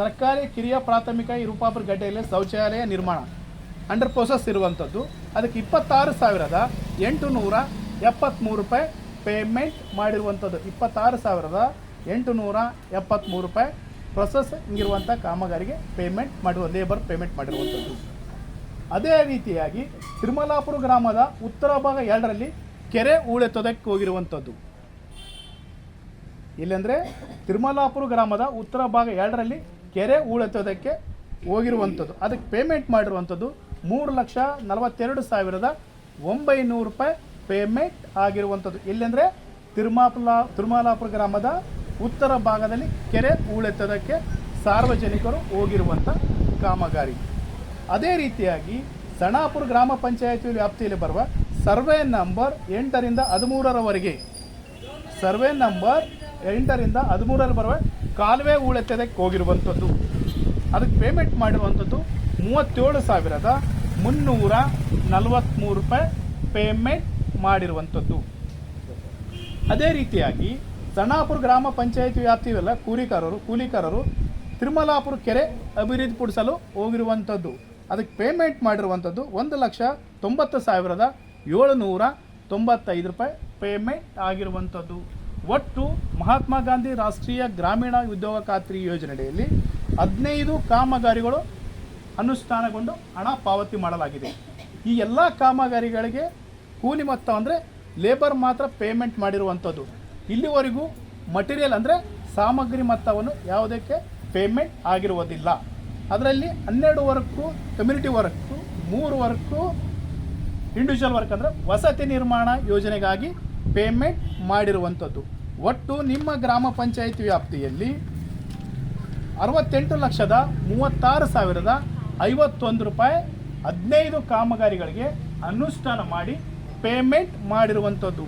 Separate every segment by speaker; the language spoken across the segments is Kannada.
Speaker 1: ಸರ್ಕಾರಿ ಕಿರಿಯ ಪ್ರಾಥಮಿಕ ರೂಪಾಪುರ ಗಡ್ಡೆಯಲ್ಲಿ ಶೌಚಾಲಯ ನಿರ್ಮಾಣ ಅಂಡರ್ ಪ್ರೋಸೆಸ್ ಇರುವಂಥದ್ದು ಅದಕ್ಕೆ ಇಪ್ಪತ್ತಾರು ಸಾವಿರದ ಎಂಟು ನೂರ ಎಪ್ಪತ್ತ್ಮೂರು ರೂಪಾಯಿ ಪೇಮೆಂಟ್ ಮಾಡಿರುವಂಥದ್ದು ಇಪ್ಪತ್ತಾರು ಸಾವಿರದ ಎಂಟು ನೂರ ಎಪ್ಪತ್ತ್ಮೂರು ರೂಪಾಯಿ ಪ್ರೊಸೆಸ್ ಇರುವಂಥ ಕಾಮಗಾರಿಗೆ ಪೇಮೆಂಟ್ ಮಾಡುವ ಲೇಬರ್ ಪೇಮೆಂಟ್ ಮಾಡಿರುವಂಥದ್ದು ಅದೇ ರೀತಿಯಾಗಿ ತಿರುಮಲಾಪುರ ಗ್ರಾಮದ ಉತ್ತರ ಭಾಗ ಎರಡರಲ್ಲಿ ಕೆರೆ ತೊದಕ್ಕೆ ಹೋಗಿರುವಂಥದ್ದು ಇಲ್ಲಂದರೆ ತಿರುಮಲಾಪುರ ಗ್ರಾಮದ ಉತ್ತರ ಭಾಗ ಎರಡರಲ್ಲಿ ಕೆರೆ ಹೂಳೆತ್ತೋದಕ್ಕೆ ಹೋಗಿರುವಂಥದ್ದು ಅದಕ್ಕೆ ಪೇಮೆಂಟ್ ಮಾಡಿರುವಂಥದ್ದು ಮೂರು ಲಕ್ಷ ನಲವತ್ತೆರಡು ಸಾವಿರದ ಒಂಬೈನೂರು ರೂಪಾಯಿ ಪೇಮೆಂಟ್ ಆಗಿರುವಂಥದ್ದು ಇಲ್ಲಂದರೆ ತಿರುಮಾಪುಲ ತಿರುಮಲಾಪುರ ಗ್ರಾಮದ ಉತ್ತರ ಭಾಗದಲ್ಲಿ ಕೆರೆ ಹೂಳೆತ್ತೋದಕ್ಕೆ ಸಾರ್ವಜನಿಕರು ಹೋಗಿರುವಂಥ ಕಾಮಗಾರಿ ಅದೇ ರೀತಿಯಾಗಿ ಸಣಾಪುರ ಗ್ರಾಮ ಪಂಚಾಯಿತಿ ವ್ಯಾಪ್ತಿಯಲ್ಲಿ ಬರುವ ಸರ್ವೆ ನಂಬರ್ ಎಂಟರಿಂದ ಹದಿಮೂರರವರೆಗೆ ಸರ್ವೆ ನಂಬರ್ ಎಂಟರಿಂದ ಹದಿಮೂರರ ಬರುವ ಕಾಲುವೆ ಹೂಳೆತ್ತದಕ್ಕೆ ಹೋಗಿರುವಂಥದ್ದು ಅದಕ್ಕೆ ಪೇಮೆಂಟ್ ಮಾಡಿರುವಂಥದ್ದು ಮೂವತ್ತೇಳು ಸಾವಿರದ ಮುನ್ನೂರ ನಲವತ್ತ್ಮೂರು ರೂಪಾಯಿ ಪೇಮೆಂಟ್ ಮಾಡಿರುವಂಥದ್ದು ಅದೇ ರೀತಿಯಾಗಿ ಸಣ್ಣಾಪುರ ಗ್ರಾಮ ಪಂಚಾಯತ್ ವ್ಯಾಪ್ತಿಯಲ್ಲ ಕೂಲಿಕಾರರು ಕೂಲಿಕಾರರು ತಿರುಮಲಾಪುರ ಕೆರೆ ಅಭಿವೃದ್ಧಿಪಡಿಸಲು ಹೋಗಿರುವಂಥದ್ದು ಅದಕ್ಕೆ ಪೇಮೆಂಟ್ ಮಾಡಿರುವಂಥದ್ದು ಒಂದು ಲಕ್ಷ ತೊಂಬತ್ತು ಸಾವಿರದ ಏಳುನೂರ ತೊಂಬತ್ತೈದು ರೂಪಾಯಿ ಪೇಮೆಂಟ್ ಆಗಿರುವಂಥದ್ದು ಒಟ್ಟು ಮಹಾತ್ಮ ಗಾಂಧಿ ರಾಷ್ಟ್ರೀಯ ಗ್ರಾಮೀಣ ಉದ್ಯೋಗ ಖಾತ್ರಿ ಯೋಜನೆಯಲ್ಲಿ ಹದಿನೈದು ಕಾಮಗಾರಿಗಳು ಅನುಷ್ಠಾನಗೊಂಡು ಹಣ ಪಾವತಿ ಮಾಡಲಾಗಿದೆ ಈ ಎಲ್ಲ ಕಾಮಗಾರಿಗಳಿಗೆ ಕೂಲಿ ಮೊತ್ತ ಅಂದರೆ ಲೇಬರ್ ಮಾತ್ರ ಪೇಮೆಂಟ್ ಮಾಡಿರುವಂಥದ್ದು ಇಲ್ಲಿವರೆಗೂ ಮಟೀರಿಯಲ್ ಅಂದರೆ ಸಾಮಗ್ರಿ ಮೊತ್ತವನ್ನು ಯಾವುದಕ್ಕೆ ಪೇಮೆಂಟ್ ಆಗಿರುವುದಿಲ್ಲ ಅದರಲ್ಲಿ ಹನ್ನೆರಡು ವರ್ಕು ಕಮ್ಯುನಿಟಿ ವರ್ಕು ಮೂರು ವರ್ಕು ಇಂಡಿವಿಜುವಲ್ ವರ್ಕ್ ಅಂದರೆ ವಸತಿ ನಿರ್ಮಾಣ ಯೋಜನೆಗಾಗಿ ಪೇಮೆಂಟ್ ಮಾಡಿರುವಂಥದ್ದು ಒಟ್ಟು ನಿಮ್ಮ ಗ್ರಾಮ ಪಂಚಾಯಿತಿ ವ್ಯಾಪ್ತಿಯಲ್ಲಿ ಅರವತ್ತೆಂಟು ಲಕ್ಷದ ಮೂವತ್ತಾರು ಸಾವಿರದ ಐವತ್ತೊಂದು ರೂಪಾಯಿ ಹದಿನೈದು ಕಾಮಗಾರಿಗಳಿಗೆ ಅನುಷ್ಠಾನ ಮಾಡಿ ಪೇಮೆಂಟ್ ಮಾಡಿರುವಂಥದ್ದು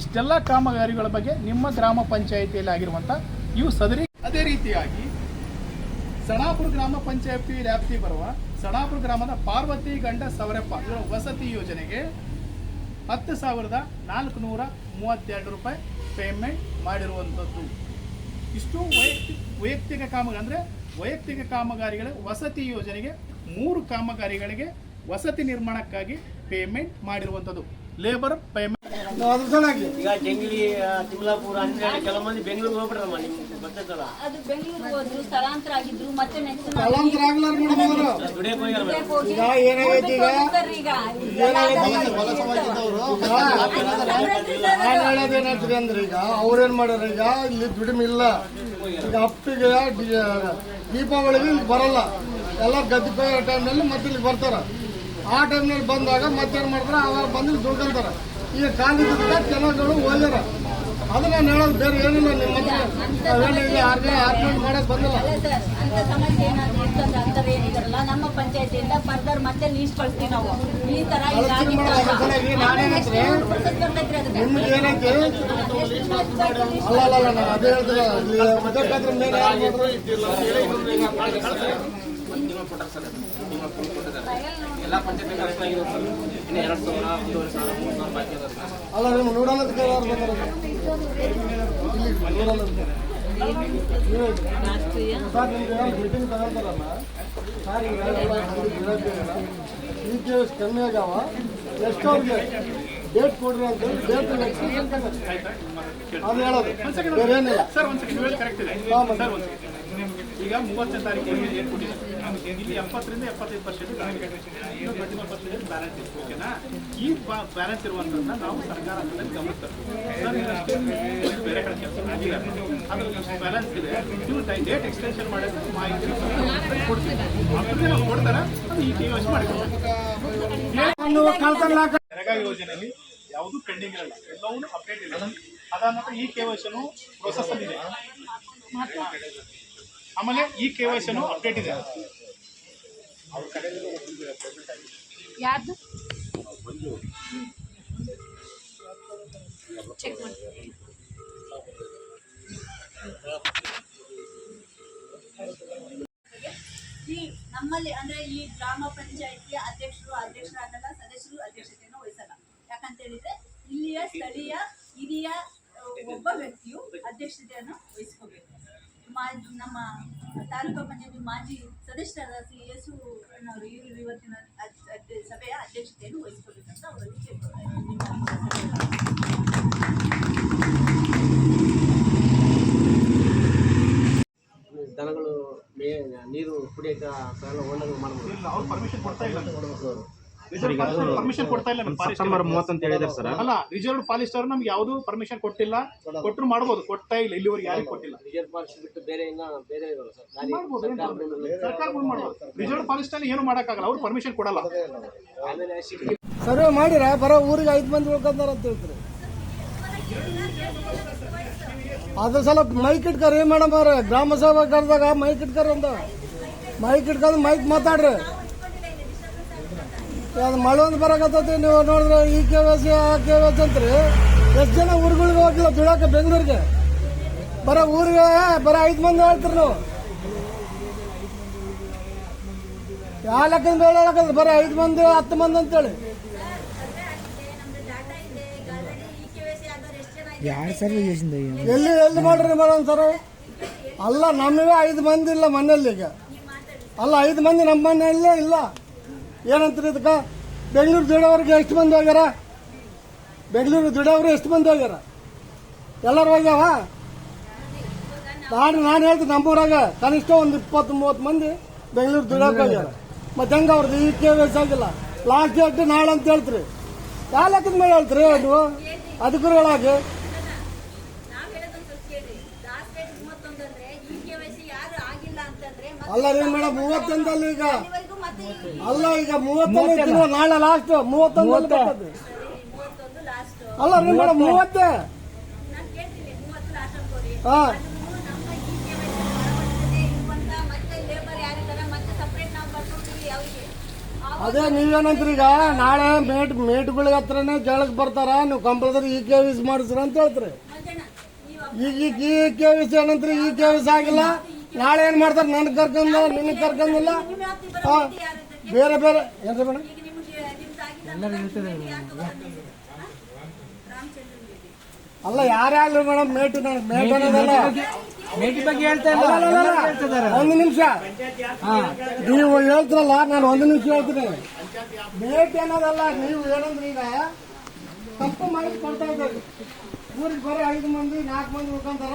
Speaker 1: ಇಷ್ಟೆಲ್ಲ ಕಾಮಗಾರಿಗಳ ಬಗ್ಗೆ ನಿಮ್ಮ ಗ್ರಾಮ ಪಂಚಾಯಿತಿಯಲ್ಲಿ ಆಗಿರುವಂಥ ಇವು ಸದರಿ ಅದೇ ರೀತಿಯಾಗಿ ಸಣಾಪುರ ಗ್ರಾಮ ಪಂಚಾಯತಿ ವ್ಯಾಪ್ತಿ ಬರುವ ಸಣಾಪುರ ಗ್ರಾಮದ ಪಾರ್ವತಿ ಗಂಡ ಸವರಪ್ಪ ವಸತಿ ಯೋಜನೆಗೆ ಹತ್ತು ಸಾವಿರದ ನಾಲ್ಕು ನೂರ ಮೂವತ್ತೆರಡು ರೂಪಾಯಿ ಪೇಮೆಂಟ್ ಮಾಡಿರುವಂಥದ್ದು ಇಷ್ಟು ವೈಯಕ್ತಿ ವೈಯಕ್ತಿಕ ಕಾಮಗಾರಿ ಅಂದರೆ ವೈಯಕ್ತಿಕ ಕಾಮಗಾರಿಗಳ ವಸತಿ ಯೋಜನೆಗೆ ಮೂರು ಕಾಮಗಾರಿಗಳಿಗೆ ವಸತಿ ನಿರ್ಮಾಣಕ್ಕಾಗಿ ಪೇಮೆಂಟ್ ಮಾಡಿರುವಂಥದ್ದು ಲೇಬರ್ ಪೇಮೆಂಟ್ ಈಗ ಜಂಗಲಿ ತಿಮ್ಲಾಪುರ ಕೆಲವು ಮಂದಿ ಬೆಂಗಳೂರಿಗೆ ಹೋಗ್ಬಿಟ್ರಮ್ಮ ನಿಮ್ಮ ಅದು ಈಗ ಅವ್ರೇನ್ ಮಾಡ್ಯಾರ ಈಗ ಇಲ್ಲಿ ದುಡಿಮೆ ಇಲ್ಲ ಈಗ ಅಪ್ಪಿಗೆ ದೀಪಾವಳಿಗೆ ಇಲ್ಲಿ ಬರಲ್ಲ ಎಲ್ಲ ಗದ್ದೆ ಟೈಮ್ ಟೈಮ್ನಲ್ಲಿ ಮತ್ತೆ ಇಲ್ಲಿ ಬರ್ತಾರ ಆ ಟೈಮ್ನಲ್ಲಿ ಬಂದಾಗ ಮತ್ತೇನು ಮಾಡ್ತಾರೆ ಅವಾಗ ಬಂದು ದುಡ್ಕೊಂತಾರೆ ಈಗ ಕಾಲಿ ಜನಗಳು ಹೋಗ್ಯಾರ ಅದನ್ನ ಹೇಳೋದು ಬೇರೆ ಅಂತ ನಮ್ಮ ಪಂಚಾಯಿತಿಯಿಂದ ಫರ್ದರ್ ಮತ್ತೆ ನಾವು ಈ ತರ ಅದೇ ಅಲ್ಲ ನೋಡೋಣ ಕಮ್ಮಿ
Speaker 2: ಆಗ್ಯಾವ ಎಷ್ಟವ್ರಿಗೆ ಡೇಟ್ ಕೊಡ್ರಿ ಅಂತ ಹೇಳೋದು ಈಗ ಇಲ್ಲಿ ಎಪ್ಪತ್ತರಿಂದ ಎಪ್ಪತ್ತೈದು ಪರ್ಸೆಂಟ್ ಬ್ಯಾಲೆನ್ಸ್ ಇತ್ತು ಓಕೆನಾ ಈ ಬ್ಯಾಲೆನ್ಸ್ ಇರುವಂಥದ್ದನ್ನ ನಾವು ಸರ್ಕಾರ ಬ್ಯಾಲೆನ್ಸ್ ಇದೆ ಯೋಜನೆಯಲ್ಲಿ ಯಾವುದು ಪೆಂಡಿಂಗ್ ಇರಲ್ಲ ಅಪ್ಡೇಟ್ ಇಲ್ಲ ಈ ಕೆ ವೈ ಪ್ರೋಸೆಸ್ ಅಲ್ಲಿ ಇದೆ ಆಮೇಲೆ ಈ ಕೆ ವೈ ಅಪ್ಡೇಟ್ ಇದೆ ಚೆಕ್ ಮಾಡಿ ನಮ್ಮಲ್ಲಿ ಅಂದ್ರೆ ಈ ಗ್ರಾಮ ಪಂಚಾಯತಿಯ ಅಧ್ಯಕ್ಷರು ಅಧ್ಯಕ್ಷರಾಗಲ್ಲ ಸದಸ್ಯರು ಅಧ್ಯಕ್ಷತೆಯನ್ನು ವಹಿಸಲ್ಲ ಯಾಕಂತ ಹೇಳಿದ್ರೆ ಇಲ್ಲಿಯ ಸ್ಥಳೀಯ ಹಿರಿಯ ಒಬ್ಬ ವ್ಯಕ್ತಿಯು ಅಧ್ಯಕ್ಷತೆಯನ್ನು ವಹಿಸ್ಕೋಬೇಕು ನಮ್ಮ ತಾಲೂಕು ಪಂಚಾಯತಿ ಮಾಜಿ ಸದಸ್ಯರಾದ ಶ್ರೀ ಅವರು ಇವರು ಇವತ್ತಿನ ಸಭೆಯ ಅಧ್ಯಕ್ಷತೆಯನ್ನು ವಹಿಸಿಕೊಳ್ಳಬೇಕಂತ ಅವರಲ್ಲಿ ಕೇಳ್ತಾರೆ
Speaker 3: ದನಗಳು ನೀರು ಕುಡಿಯೋಕೆ ಅದೆಲ್ಲ ಮಾಡ್ಬೋದು ಅವ್ರು ಪರ್ಮಿಷನ್ ಕೊಡ್ತಾ ಇಲ್ಲ ಅಂತ ಅವರು ಪರ್ಮಿಷನ್ ಕೊಡ್ತಾ ಇಲ್ಲ ಸೆಪ್ಟೆಂಬರ್ ಸರ್ ಅಲ್ಲ ರಿಸರ್ವ್ ಫಾರೆಸ್ಟ್ ಅವರು ನಮ್ಗೆ ಯಾವುದು ಪರ್ಮಿಷನ್ ಕೊಟ್ಟಿಲ್ಲ ಕೊಟ್ಟರು ಮಾಡ್ಬೋದು ಕೊಡ್ತಾ ಇಲ್ಲ ಇಲ್ಲಿವರೆಗೆ ಯಾರಿಗೂ ಕೊಟ್ಟಿಲ್ಲ ರಿಸರ್ವ್ ಫಾರೆಸ್ಟ್ ಬಿಟ್ಟು ಬೇರೆ ಇನ್ನ ಬೇರೆ ಸರ್ ಅಲ್ಲಿ ಏನು ಮಾಡಕ್ಕಾಗಲ್ಲ ಅವ್ರು ಪರ್ಮಿಷನ್ ಕೊಡಲ್ಲ
Speaker 4: ಸರ್ವೆ ಮಾಡಿರ ಬರೋ ಊರಿಗೆ ಐದು ಮಂದಿ ಹೋಗ್ತಾರ ಅಂತ ಹೇಳ್ತಾರೆ ಅದ್ರ ಸಲ ಮೈಕ್ ಇಟ್ಕರಿ ಮೇಡಮ್ ಅವ್ರೆ ಗ್ರಾಮಸಭಾ ಕರೆದಾಗ ಮೈಕ್ ಇಟ್ಕರಿ ಅಂತ ಮೈಕ್ ಇಟ್ಕೊಂಡು ಮೈಕ್ ಮಾತಾಡ್ರಿ ಅದು ಮಳೆ ಒಂದು ಬರಕತ್ತೈತಿ ನೀವು ನೋಡಿದ್ರೆ ಈ ಕೆ ವಿ ಸಿ ಆ ಕೆ ವಿ ಸಿ ಅಂತ್ರಿ ಎಷ್ಟು ಜನ ಊರುಗಳಿಗೆ ಹೋಗಿಲ್ಲ ಬಿಡೋಕೆ ಬೆಂಗಳೂರಿಗೆ ಬರ ಊರಿಗೆ ಬರ ಐದು ಮಂದಿ ಹೇಳ್ತೀರಿ ನಾವು ಯಾವ ಲೆಕ್ಕದಿಂದ ಬರೀ ಐದು ಮಂದಿ ಹತ್ತು ಮಂದಿ ಅಂತೇಳಿ ಎಲ್ಲಿ ಎಲ್ಲಿ ಮಾಡ್ರಿ ಮೇಡಮ್ ಸರ್ ಅಲ್ಲ ನಮಗೆ ಐದು ಮಂದಿ ಇಲ್ಲ ಮನೆಯಲ್ಲಿ ಈಗ ಅಲ್ಲ ಐದು ಮಂದಿ ನಮ್ಮ ಮನೆಯಲ್ಲೇ ಇಲ್ಲ ಏನಂತೀರಿ ಇದಕ್ಕೆ ಬೆಂಗಳೂರು ದುಡೋರಿಗೆ ಎಷ್ಟು ಮಂದಿ ಹೋಗ್ಯಾರ ಬೆಂಗಳೂರು ದುಡೋರು ಎಷ್ಟು ಮಂದಿ ಹೋಗ್ಯಾರ ಎಲ್ಲರೂ ಹೋಗ್ಯಾವ ನಾನು ನಾನು ಹೇಳ್ತೀನಿ ನಮ್ಮೂರಾಗ ಕನಿಷ್ಠ ಒಂದು ಇಪ್ಪತ್ತು ಮೂವತ್ತು ಮಂದಿ ಬೆಂಗಳೂರು ದುಡೋಕೆ ಹೋಗ್ಯಾರ ಮತ್ತೆ ಹೆಂಗೆ ಅವ್ರದ್ದು ಈ ಕೆ ಲಾಸ್ಟ್ ಡೇಟ್ ನಾಳೆ ಅಂತ ಹೇಳ್ತೀರಿ ಯಾವ ಲೆಕ್ಕದ ಮೇಲೆ ಹೇಳ್ತೀರಿ ನೀವು ಅಧಿಕಾರಿಗಳಾಗಿ ಅಲ್ಲ ರೀ ಮೇಡಮ್ ಮೂವತ್ತೊಂದಲ್ಲಿ ಈಗ ಅಲ್ಲ ಈಗ ಮೂವತ್ತನೇ ನಾಳೆ ಲಾಸ್ಟ್ ಮೂವತ್ತೊಂದು ಅಲ್ಲ ನಿಮ್ಮ ಮೇಡಮ್ ಮೂವತ್ತೆ ಹಾ ಅದೇ ನೀವೇನಂತ್ರಿ ಈಗ ನಾಳೆ ಮೇಟ್ ಮೇಟ್ಗಳಿಗೆ ಹತ್ರನೇ ಜಳಕ್ ಬರ್ತಾರ ನೀವು ಕಂಪಲ್ಸರಿ ಈ ಕೆ ವಿಸ್ ಮಾಡಿಸ್ರ ಅಂತ ಹೇಳ್ತೀರಿ ಈಗ ಈ ಕೆ ವಿಸ್ ಏನಂತ್ರಿ ಈ ಕೆ ವಿಸ್ ಆಗಿಲ್ಲ ನಾಳೆ ಏನು ಮಾಡ್ತಾರೆ ನನಗೆ ಕರ್ಕಂದ ನಿನ್ನ ಕರ್ಕಂದಿಲ್ಲ ಹಾಂ ಬೇರೆ ಬೇರೆ ಏನ್ರಿ ಮೇಡಮ್ ಅಲ್ಲ ಯಾರ್ಯಾರು ಮೇಡಮ್ ಮೇಟು ನನ್ ಮೇಟ್
Speaker 5: ಮೇಟಿ ಬಗ್ಗೆ ಹೇಳ್ತಾ
Speaker 4: ಒಂದು ನಿಮಿಷ ನೀವು ಹೇಳ್ತಿರಲ್ಲ ನಾನು ಒಂದು ನಿಮಿಷ ಹೇಳ್ತೀನಿ ಮೇಟ್ ಏನದಲ್ಲ ನೀವು ಏನಂದ್ರೆ ಈಗ ತಪ್ಪು ಮಾಡಿ ಕೊಡ್ತಾ ಇದ್ದೀವಿ ಊರಿಗೆ ಬರೀ ಐದು ಮಂದಿ ನಾಲ್ಕು ಮಂದಿ ಉಳ್ಕೊಂತಾರ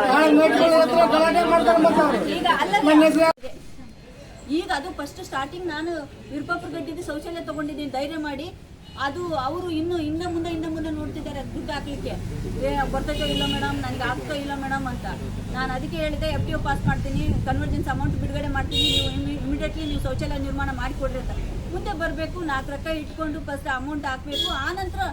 Speaker 6: ಈಗ ಅದು ಫಸ್ಟ್ ಸ್ಟಾರ್ಟಿಂಗ್ ನಾನು ವಿರೂಪಾಪುರ ಗಡ್ಡಿದ್ದು ಶೌಚಾಲಯ ತಗೊಂಡಿದ್ದೀನಿ ಧೈರ್ಯ ಮಾಡಿ ಅದು ಅವರು ಇನ್ನು ಹಿಂದೆ ಮುಂದೆ ಹಿಂದೆ ಮುಂದೆ ನೋಡ್ತಿದ್ದಾರೆ ದುಡ್ಡು ಹಾಕ್ಲಿಕ್ಕೆ ಬರ್ತೈತೋ ಇಲ್ಲ ಮೇಡಮ್ ನನಗೆ ಆಗ್ತೋ ಇಲ್ಲ ಮೇಡಮ್ ಅಂತ ನಾನು ಅದಕ್ಕೆ ಹೇಳಿದೆ ಎಫ್ ಟಿ ಒ ಪಾಸ್ ಮಾಡ್ತೀನಿ ಕನ್ವರ್ಜೆನ್ಸ್ ಅಮೌಂಟ್ ಬಿಡುಗಡೆ ಮಾಡ್ತೀನಿ ನೀವು ಇಮಿಡಿಯೇಟ್ಲಿ ನೀವು ಶೌಚಾಲಯ ನಿರ್ಮಾಣ ಮಾಡಿಕೊಡ್ರಿ ಅಂತ ಮುಂದೆ ಬರಬೇಕು ನಾಲ್ಕು ರೊಕ್ಕ ಇಟ್ಕೊಂಡು ಫಸ್ಟ್ ಅಮೌಂಟ್ ಹಾಕಬೇಕು ಆನಂತರ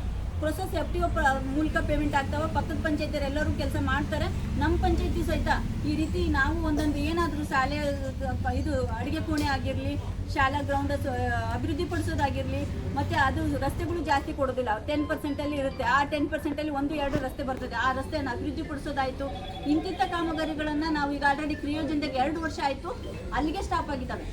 Speaker 6: ಪ್ರೊಸೆಸ್ ಎಫ್ ಟಿ ಒ ಮೂಲಕ ಪೇಮೆಂಟ್ ಆಗ್ತಾವ ಪಕ್ಕದ ಪಂಚಾಯತಿಯರು ಎಲ್ಲರೂ ಕೆಲಸ ಮಾಡ್ತಾರೆ ನಮ್ಮ ಪಂಚಾಯತಿ ಸಹಿತ ಈ ರೀತಿ ನಾವು ಒಂದೊಂದು ಏನಾದರೂ ಶಾಲೆ ಇದು ಅಡುಗೆ ಕೋಣೆ ಆಗಿರಲಿ ಶಾಲಾ ಗ್ರೌಂಡ್ ಅಭಿವೃದ್ಧಿ ಪಡಿಸೋದಾಗಿರಲಿ ಮತ್ತು ಅದು ರಸ್ತೆಗಳು ಜಾಸ್ತಿ ಕೊಡೋದಿಲ್ಲ ಟೆನ್ ಪರ್ಸೆಂಟಲ್ಲಿ ಇರುತ್ತೆ ಆ ಟೆನ್ ಪರ್ಸೆಂಟಲ್ಲಿ ಒಂದು ಎರಡು ರಸ್ತೆ ಬರ್ತದೆ ಆ ರಸ್ತೆಯನ್ನು ಅಭಿವೃದ್ಧಿ ಪಡಿಸೋದಾಯಿತು ಇಂತಿಂಥ ಕಾಮಗಾರಿಗಳನ್ನು ನಾವು ಈಗ ಆಲ್ರೆಡಿ ಕ್ರಿಯೋಜನದಾಗ ಎರಡು ವರ್ಷ ಆಯಿತು ಅಲ್ಲಿಗೆ ಸ್ಟಾಪ್ ಆಗಿದ್ದಾವೆ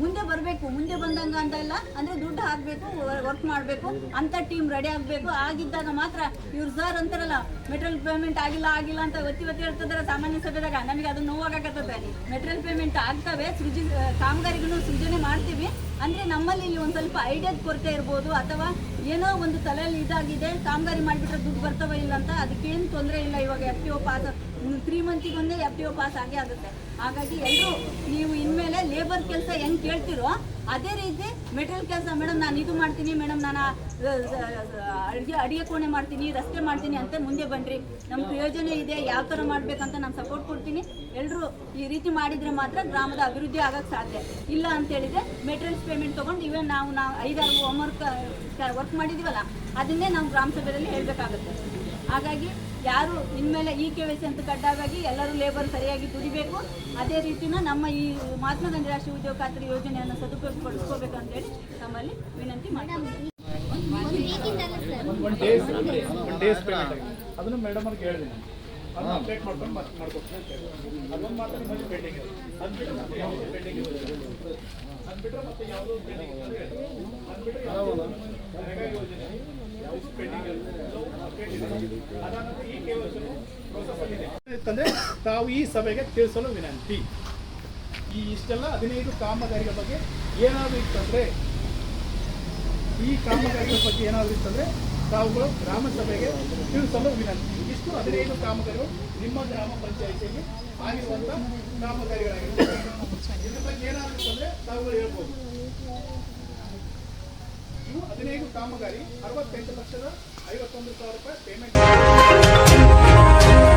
Speaker 6: ಮುಂದೆ ಬರಬೇಕು ಮುಂದೆ ಅಂತ ಇಲ್ಲ ಅಂದರೆ ದುಡ್ಡು ಹಾಕಬೇಕು ವರ್ಕ್ ಮಾಡಬೇಕು ಅಂತ ಟೀಮ್ ರೆಡಿ ಆಗಬೇಕು ಆಗಿದ್ದಾಗ ಮಾತ್ರ ಇವ್ರು ಸರ್ ಅಂತಾರಲ್ಲ ಮೆಟೀರಿಯಲ್ ಪೇಮೆಂಟ್ ಆಗಿಲ್ಲ ಆಗಿಲ್ಲ ಅಂತ ಒತ್ತಿ ಒತ್ತಿ ಹೇಳ್ತಾರೆ ಸಾಮಾನ್ಯ ಸಭೆದಾಗ ನಮಗೆ ಅದು ನೋವಾಗತ್ತದೆ ಮೆಟೀರಿಯಲ್ ಪೇಮೆಂಟ್ ಆಗ್ತವೆ ಸೃಜಿ ಕಾಮಗಾರಿಗೂ ಸೃಜನೆ ಮಾಡ್ತೀವಿ ಅಂದರೆ ನಮ್ಮಲ್ಲಿ ಇಲ್ಲಿ ಒಂದು ಸ್ವಲ್ಪ ಐಡಿಯಾದ ಕೊರತೆ ಇರ್ಬೋದು ಅಥವಾ ಏನೋ ಒಂದು ತಲೆಯಲ್ಲಿ ಇದಾಗಿದೆ ಕಾಮಗಾರಿ ಮಾಡಿಬಿಟ್ರೆ ದುಡ್ಡು ಬರ್ತವ ಇಲ್ಲ ಅಂತ ಅದಕ್ಕೇನು ತೊಂದರೆ ಇಲ್ಲ ಇವಾಗ F T O pass three ಮಂತ್ಗೊಂದೇ ಎಫ್ ಟಿ ಒ ಪಾಸ್ ಆಗೇ ಆಗುತ್ತೆ ಹಾಗಾಗಿ ಎಲ್ಲರೂ ನೀವು ಇನ್ಮೇಲೆ ಲೇಬರ್ ಕೆಲಸ ಹೆಂಗ್ ಕೇಳ್ತಿರೋ ಅದೇ ರೀತಿ ಮೆಟೀರಿಯಲ್ ಕೆಲಸ ಮೇಡಮ್ ನಾನು ಇದು ಮಾಡ್ತೀನಿ ಮೇಡಮ್ ನಾನು ಅಡುಗೆ ಅಡುಗೆ ಕೋಣೆ ಮಾಡ್ತೀನಿ ರಸ್ತೆ ಮಾಡ್ತೀನಿ ಅಂತ ಮುಂದೆ ಬನ್ನಿರಿ ನಮ್ಮ ಪ್ರಯೋಜನ ಇದೆ ಯಾವ ಥರ ಮಾಡಬೇಕಂತ ನಾನು ಸಪೋರ್ಟ್ ಕೊಡ್ತೀನಿ ಎಲ್ಲರೂ ಈ ರೀತಿ ಮಾಡಿದರೆ ಮಾತ್ರ ಗ್ರಾಮದ ಅಭಿವೃದ್ಧಿ ಆಗೋಕ್ಕೆ ಸಾಧ್ಯ ಇಲ್ಲ ಅಂತೇಳಿದರೆ ಮೆಟೀರಿಯಲ್ಸ್ ಪೇಮೆಂಟ್ ತೊಗೊಂಡು ಇವೇ ನಾವು ನಾವು ಐದಾರು ಹೋಮ್ ವರ್ಕ್ ವರ್ಕ್ ಮಾಡಿದ್ದೀವಲ್ಲ ಅದನ್ನೇ ನಾವು ಗ್ರಾಮ ಸಭೆಯಲ್ಲಿ ಹೇಳಬೇಕಾಗುತ್ತೆ ಹಾಗಾಗಿ ಯಾರು ನಿಮ್ಮ ಮೇಲೆ ಈ ಕೆ ವೈ ಅಂತ ಕಡ್ಡಾಯವಾಗಿ ಎಲ್ಲರೂ ಲೇಬರ್ ಸರಿಯಾಗಿ ದುಡಿಬೇಕು ಅದೇ ರೀತಿನ ನಮ್ಮ ಈ ಮಹಾತ್ಮ ಗಾಂಧಿ ರಾಷ್ಟ್ರೀಯ ಉದ್ಯೋಗ ಖಾತ್ರಿ ಯೋಜನೆಯನ್ನು ಸದುಪಯೋಗ ಅಂತೇಳಿ ತಮ್ಮಲ್ಲಿ ವಿನಂತಿ ಮಾಡ್ತೀನಿ
Speaker 3: ಯಾವುದೋ ಯೋಜನೆ ತಾವು ಈ ಸಭೆಗೆ ತಿಳಿಸಲು ವಿನಂತಿ ಈ ಇಷ್ಟೆಲ್ಲ ಹದಿನೈದು ಕಾಮಗಾರಿಗಳ ಬಗ್ಗೆ ಏನಾದರೂ ಇತ್ತಂದ್ರೆ ಈ ಕಾಮಗಾರಿಗಳ ಬಗ್ಗೆ ಏನಾದರೂ ಇತ್ತಂದ್ರೆ ತಾವುಗಳು ಗ್ರಾಮ ಸಭೆಗೆ ತಿಳಿಸಲು ವಿನಂತಿ ಇಷ್ಟು ಹದಿನೈದು ಕಾಮಗಾರಿಗಳು ನಿಮ್ಮ ಗ್ರಾಮ ಪಂಚಾಯಿತಿಯಲ್ಲಿ ಆಗಿರುವಂತ ಕಾಮಗಾರಿಗಳಾಗಿರುತ್ತೆ ಇದ್ರ ಬಗ್ಗೆ ಏನಾದರೂ ಇತ್ತಂದ್ರೆ ತಾವುಗಳು ಹೇಳ್ಬೋದು ಇನ್ನೂ ಹದಿನೈದು ಕಾಮಗಾರಿ ಅರವತ್ತೆಂಟು ಲಕ್ಷದ ಐವತ್ತೊಂದು ಸಾವಿರ ರೂಪಾಯಿ ಪೇಮೆಂಟ್